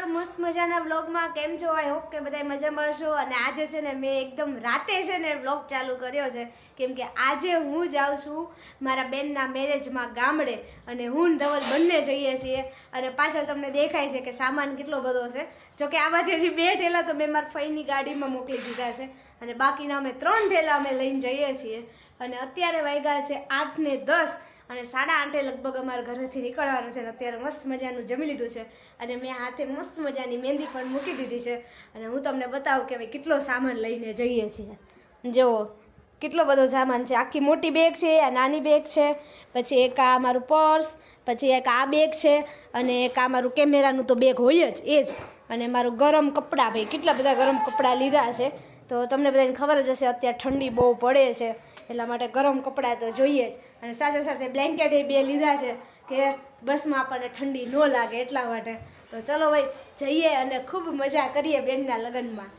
તમારું મસ્ત મજાના વ્લોગમાં કેમ છો? આઈ હોપ કે બધા મજામાં છો અને આજે છે ને મેં એકદમ રાતે છે ને વ્લોગ ચાલુ કર્યો છે. કેમ કે આજે હું જાઉં છું મારા બેનના મેરેજમાં ગામડે. અને હું ધવલ બંને જઈએ છીએ. અને પાછળ તમને દેખાય છે કે સામાન કેટલો બધો છે. જોકે આમાંથી હજી બે ઠેલા તો મેં મારા ફઈની ગાડીમાં મોકલી દીધા છે. અને બાકીના અમે ત્રણ ઠેલા અમે લઈને જઈએ છીએ. અને અત્યારે વાગ્યા છે આઠ ને દસ. અને સાડા આઠે લગભગ અમારા ઘરેથી નીકળવાનું છે અને અત્યારે મસ્ત મજાનું જમી લીધું છે. અને મેં હાથે મસ્ત મજાની મહેંદી પણ મૂકી દીધી છે. અને હું તમને બતાવું કે અમે કેટલો સામાન લઈને જઈએ છીએ. જુઓ કેટલો બધો સામાન છે. આખી મોટી બેગ છે, આ નાની બેગ છે, પછી એક આ મારું પર્સ પછી એક આ બેગ છે, અને એક આ મારું કેમેરાનું તો બેગ હોય જ, એ જ. અને મારું ગરમ કપડાં ભાઈ, કેટલા બધા ગરમ કપડાં લીધા છે. તો તમને બધાને ખબર જ હશે, અત્યારે ઠંડી બહુ પડે છે. એટલા માટે ગરમ કપડાં તો જોઈએ જ. અને સાથે સાથે બ્લેન્કેટ એ બે લીધા છે કે બસમાં આપણને ઠંડી ન લાગે એટલા માટે. તો ચલો ભાઈ જઈએ અને ખૂબ મજા કરીએ બેનના લગ્નમાં.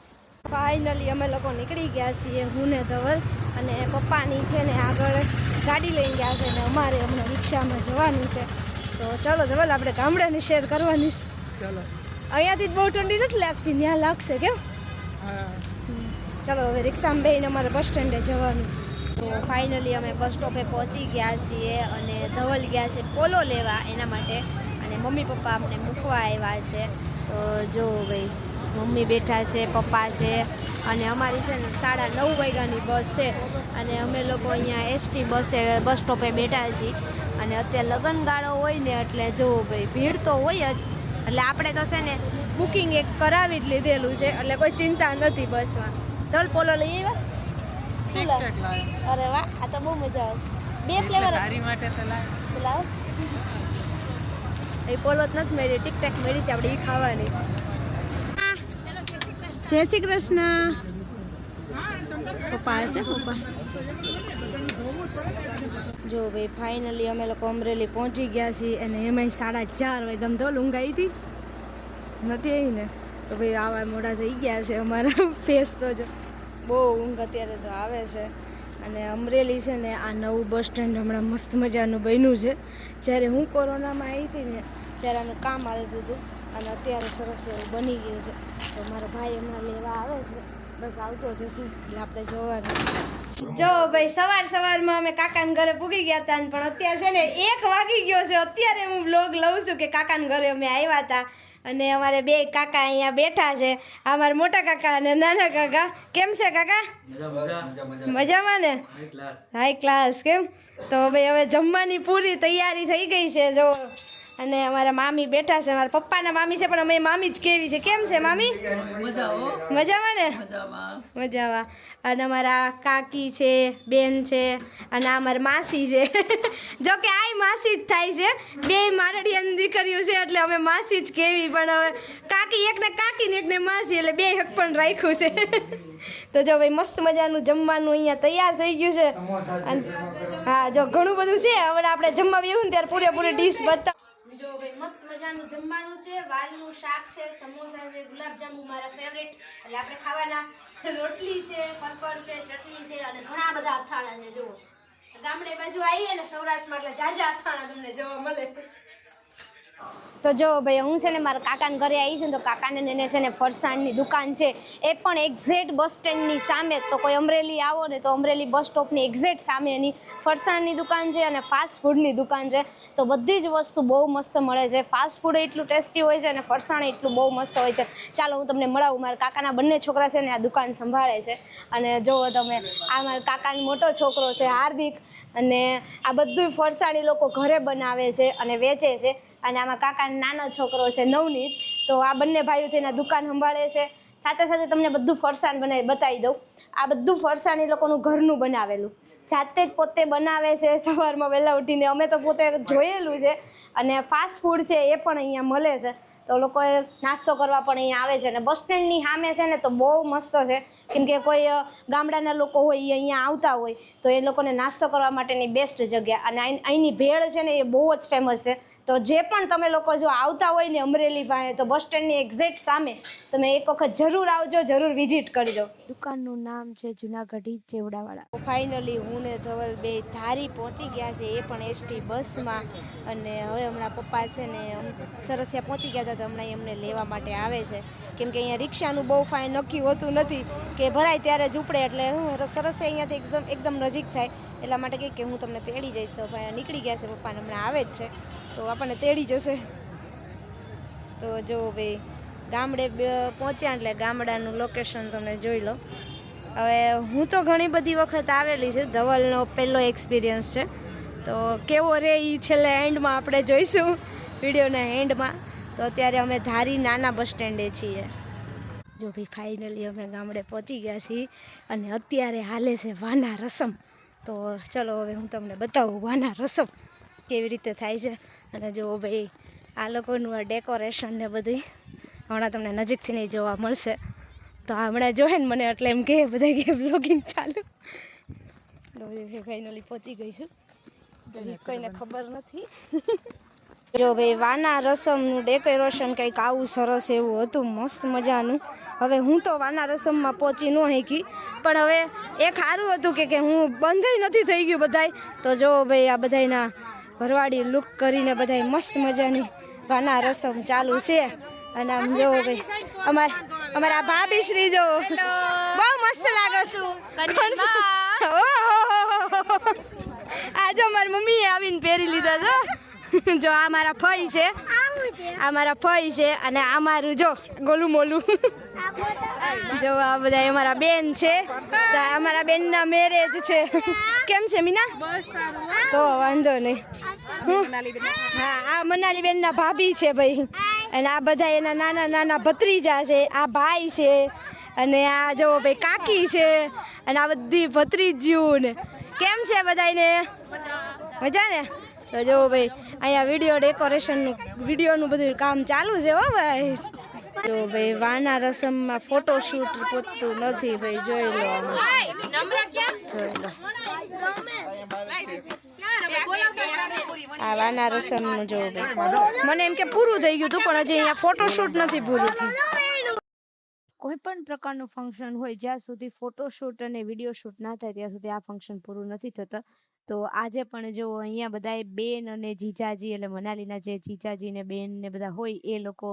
ફાઇનલી અમે લોકો નીકળી ગયા છીએ હું ને ધવલ અને પપ્પાની છે ને આગળ ગાડી લઈને ગયા છે ને અમારે હમણાં રિક્ષામાં જવાનું છે. તો ચલો ધવલ આપણે ગામડાની શેર કરવાની છે. ચલો. અહીંયાથી જ બહુ ઠંડી નથી લાગતી ત્યાં લાગશે કેમ હા. ચલો હવે રિક્ષામાં બેહીને અમારે બસ સ્ટેન્ડે જવાનું. તો ફાઇનલી અમે બસ સ્ટોપે પહોંચી ગયા છીએ અને ધવલ ગયા છે પોલો લેવા એના માટે. અને મમ્મી પપ્પા અમને મૂકવા આવ્યા છે. તો જો ભાઈ, મમ્મી બેઠા છે, પપ્પા છે અને અમારી છે ને સાડા નવ વાગ્યાની બસ છે. અને અમે લોકો અહીંયા એસટી બસે બસ સ્ટોપે બેઠા છીએ. અને અત્યારે લગ્નગાળો હોય ને એટલે જો ભાઈ, ભીડ તો હોય જ. એટલે આપણે તો છે ને બુકિંગ એક કરાવી જ લીધેલું છે. એટલે કોઈ ચિંતા નથી બસમાં. ધવલ પોલો લઈ આવ્યા? અરે વાહ આ તો બહુ મજા આવે. બે ફ્લેવર તારી માટે તો લાવ. એ પોલો નથી મેળી ટીક ટેક મેળી છે આપણે એ ખાવાની. જય શ્રી કૃષ્ણ. પપ્પા છે પપ્પા? જો ભાઈ ફાઇનલી અમે લોકો અમરેલી પહોંચી ગયા છીએ અને એમાંય સાડા ચાર વાગે ગમ તો ઊંઘ હતી. નથી આવી ને. તો ભાઈ આવા મોડા થઈ ગયા છે અમારા ફેસ તો જો. બહુ ઊંઘ અત્યારે તો આવે છે. અને અમરેલી છે ને આ નવું બસ સ્ટેન્ડ હમણાં મસ્ત મજાનું બન્યું છે. જ્યારે હું કોરોનામાં આવી હતી ને ત્યારે આનું કામ આવતું હતું. અને અત્યારે સરસ એવું બની ગયું છે. તો મારા ભાઈ હમણાં લેવા આવે છે. બસ આવતો જશે એટલે આપણે જોવાનું. જો ભાઈ, સવાર સવારમાં અમે કાકાના ઘરે પૂગી ગયા હતા પણ અત્યારે છે ને એક વાગી ગયો છે. અત્યારે હું બ્લોગ લઉં છું કે કાકાના ઘરે અમે આવ્યા હતા. અને અમારે બે કાકા અહીંયા બેઠા છે. અમારા મોટા કાકા અને નાના કાકા. કેમ છે કાકા? મજામાં ને? હાઈ ક્લાસ કેમ? તો ભાઈ હવે જમવાની પૂરી તૈયારી થઈ ગઈ છે જો. અને અમારા મામી બેઠા છે મારા પપ્પાના મામી છે પણ અમે મામી જ કેવી છે. કેમ છે મામી? મજામાં ને? મજામાં. અને અમારા કાકી છે બેન છે અને આ અમારી માસી છે. જો કે આ માસી જ થાય છે. બે મારડિયાની દીકરીઓ છે એટલે અમે માસી જ કેવી પણ હવે કાકી એકને કાકી ને એકને માસી એટલે બે હક પણ રાખ્યું છે. તો જો ભાઈ મસ્ત મજાનું જમવાનું અહીંયા તૈયાર થઈ ગયું છે. અને હા જો ઘણું બધું છે હવે આપણે જમવા બેહું ને ત્યારે પૂરેપૂરી ડીશ બતા જો ભાઈ મસ્ત જમવાનું છે, વાલનું શાક છે, સમોસા છે, ગુલાબજાંબુ મારા ફેવરેટ એટલે આપણે ખાવાના રોટલી છે પાપડ છે, ચટણી છે અને ઘણા બધા અથાણા છે, જુઓ. ગામડે બાજુ આવીએ ને સૌરાષ્ટ્રમાં એટલે જાજા અથાણા તમને જોવા મળે. તો જો ભાઈ, હું છે ને મારા કાકાને ઘરે આવી છે ને તો કાકાને એને છે ને ફરસાણની દુકાન છે, એ પણ એક્ઝેક્ટ બસ સ્ટેન્ડની સામે તો કોઈ અમરેલી આવો ને તો અમરેલી બસ સ્ટોપની એક્ઝેક્ટ સામે એની ફરસાણની દુકાન છે અને ફાસ્ટ ફૂડની દુકાન છે. તો બધી જ વસ્તુ બહુ મસ્ત મળે છે. ફાસ્ટ ફૂડ એટલું ટેસ્ટી હોય છે અને ફરસાણ એટલું બહુ મસ્ત હોય છે. ચાલો હું તમને મળાવું. મારા કાકાના બંને છોકરા છે ને આ દુકાન સંભાળે છે. અને જુઓ તમે, આ મારા કાકાનો મોટો છોકરો છે હાર્દિક અને આ બધું ફરસાણ લોકો ઘરે બનાવે છે અને વેચે છે. અને આમાં કાકાનો નાનો છોકરો છે નવનીત. તો આ બંને ભાઈઓ થઈને દુકાન સંભાળે છે. સાથે સાથે તમને બધું ફરસાણ બનાવી બતાવી દઉં. આ બધું ફરસાણ એ લોકોનું ઘરનું બનાવેલું. જાતે જ પોતે બનાવે છે, સવારમાં વહેલા ઉઠીને. અમે તો પોતે જોયેલું છે અને ફાસ્ટ ફૂડ છે એ પણ અહીંયા મળે છે. તો લોકોએ નાસ્તો કરવા પણ અહીંયા આવે છે અને બસ સ્ટેન્ડની સામે છે ને તો બહુ મસ્ત છે. કેમ કે કોઈ ગામડાના લોકો હોય એ અહીંયા આવતા હોય તો એ લોકોને નાસ્તો કરવા માટેની બેસ્ટ જગ્યા. અને અહીંની ભેળ છે ને એ બહુ જ ફેમસ છે. તો જે પણ તમે લોકો જો આવતા હોય ને અમરેલી પાસે તો બસ સ્ટેન્ડની એક્ઝેક્ટ સામે તમે એક વખત જરૂર આવજો જરૂર વિઝિટ કરજો દુકાનનું નામ છે જુનાગઢી ચેવડાવાળા. ફાઇનલી હું ને ધવલ બે ધારી પહોંચી ગયા છે એ પણ એસટી બસમાં. અને હવે હમણાં પપ્પા છે ને સરસિયા પહોંચી ગયા હતા તો હમણાં એમને લેવા માટે આવે છે. કેમ કે અહીંયા રિક્ષાનું બહુ ફાઇન નક્કી હોતું નથી કે ભરાય ત્યારે જ ઉપડે એટલે હું સરસિયા અહીંયાથી એકદમ એકદમ નજીક થાય. એટલા માટે કહે કે હું તમને તેડી જઈશ. તો ભાઈ નીકળી ગયા છે પપ્પાને હમણાં આવે જ છે. તો આપણને તેડી જશે. તો જો ભાઈ ગામડે પહોંચ્યા એટલે ગામડાનું લોકેશન તમે જોઈ લો. હવે હું તો ઘણી બધી વખત આવેલી છે, ધવલનો પહેલો એક્સપિરિયન્સ છે. તો કેવો રે એ છેલ્લે એન્ડમાં આપણે જોઈશું, વિડીયોના એન્ડમાં તો અત્યારે અમે ધારી નાના બસ સ્ટેન્ડે છીએ. જો ભાઈ ફાઇનલી અમે ગામડે પહોંચી ગયા છીએ અને અત્યારે હાલે છે વાના રસમ. તો ચલો હવે હું તમને બતાવું વાના રસમ કેવી રીતે થાય છે. અને જુઓ ભાઈ, આ લોકોનું આ ડેકોરેશન ને બધી હમણાં તમને નજીકથી નહીં જોવા મળશે. તો હમણાં જોહે ને મને એટલે એમ કે બધા કે બ્લોગિંગ ચાલુ. ફાઇનલી પહોંચી ગઈ છું. કોઈને ખબર નથી. જો ભાઈ, વાના રસમનું ડેકોરેશન કંઈક આવું સરસ એવું હતું, મસ્ત મજાનું. હવે હું તો વાના રસમમાં પહોંચી ન શકી, પણ હવે એક સારું હતું કે હું બંધ નથી થઈ ગયું બધાય. તો જો ભાઈ, આ બધાયના ભરવાડી લુક કરીને બધાય મસ્ત મજાની વાના રસમ ચાલુ છે. અને આમ જો ભાઈ અમાર અમારા ભાભી શ્રી જો બહુ મસ્ત લાગો છું. આજો આ જો મારી મમ્મીએ આવીને પહેરી લીધા છો જો આ મારા ફઈ છે. આ મારા ફઈ છે અને આ મારું જો ગોલું મોલું જો આ બધા અમારા બેન છે. અમારા બેનના મેરેજ છે. કેમ છે મીના? તો વાંધો નહીં. હા? આ મનાલી બેનના ભાભી છે ભાઈ. અને આ બધા એના નાના નાના ભત્રીજા છે, આ ભાઈ છે, અને આ જો ભાઈ કાકી છે, અને આ બધી ભત્રીજીઓ ને કેમ છે બધાને મજા ને તો જો ભાઈ, અહીંયા વીડિયો ડેકોરેશનનું વિડીયોનું બધું કામ ચાલુ છે હો ભાઈ. જો ભાઈ વાના રસમમાં ફોટોશૂટ પોતું નથી ભાઈ, જોઈ લો જોઈ લો. આ વાના રસમનું જો ભાઈ. મને એમ કે પૂરું થઈ ગયું હતું, પણ હજી અહીંયા ફોટોશૂટ નથી પૂરું થયું. કોઈ પણ પ્રકારનું ફંક્શન હોય, જ્યાં સુધી ફોટોશૂટ અને વીડિયો શૂટ ના થાય, ત્યાં સુધી આ ફંક્શન પૂરું નથી થતું. તો આજે પણ જો અહીંયા બધાએ બેન અને જીજાજી, એટલે મનાલીના જે જીજાજી ને બેન ને બધા હોય, એ લોકો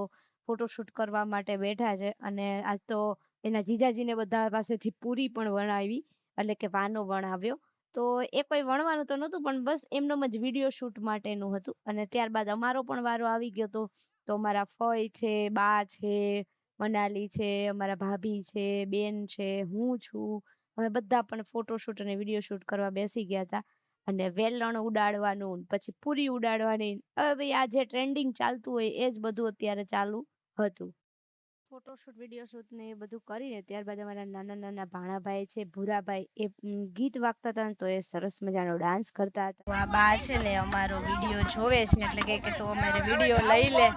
ફોટોશૂટ કરવા માટે બેઠા છે અને આજ તો એના જીજાજીને બધા પાસેથી પૂરી પણ વણાવી, એટલે કે વાનો વણાવ્યો. તો એ કોઈ વણવાનું તો નહોતું, પણ બસ એમનેમ જ વીડિયો શૂટ માટેનું હતું. અને ત્યારબાદ અમારો પણ વારો આવી ગયો તો તો અમારા ફઈ છે, બા છે, મનાલી છે, અમારા ભાભી છે, બેન છે, હું છું. અમે બધા પણ ફોટોશૂટ અને વીડિયો શૂટ કરવા બેસી ગયા હતા. અને વેલણ ઉડાડવાનું, પછી પૂરી ઉડાડવાની. હવે ભાઈ આ જે ટ્રેન્ડિંગ ચાલતું હોય એ જ બધું અત્યારે ચાલુ. હતું. ફોટોશૂટ વીડિયો શૂટ ને એ બધું કરીને ત્યારબાદ અમારા નાના નાના ભાણાભાઈ છે ભૂરાભાઈ એ ગીત વાગતા હતા ને તો એ સરસ મજાનો ડાન્સ કરતા હતા. આ બા છે ને અમારો વીડિયો જોવે છે એટલે કે કે તું અમારે વીડિયો લઈ લે.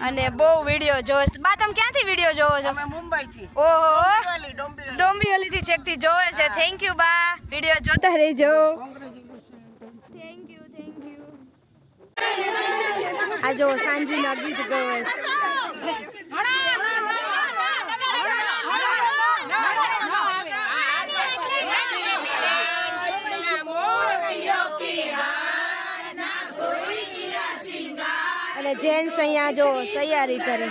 અને બહુ વીડિયો જોવે છે. બા તમે ક્યાંથી વીડિયો જોવો છો? અમે મુંબઈ થી ઓહો. ડોંબીવલી ડોંબિવલી. થી ચેકથી જોવે છે. થેન્ક યુ બા. વીડિયો જોતા રહેજો. થેન્ક યુ થેન્ક યુ આ જો સાંજીના ગીત ગવે છે. અને જેન્ટ્સ અહીંયા જો તૈયારી કરે.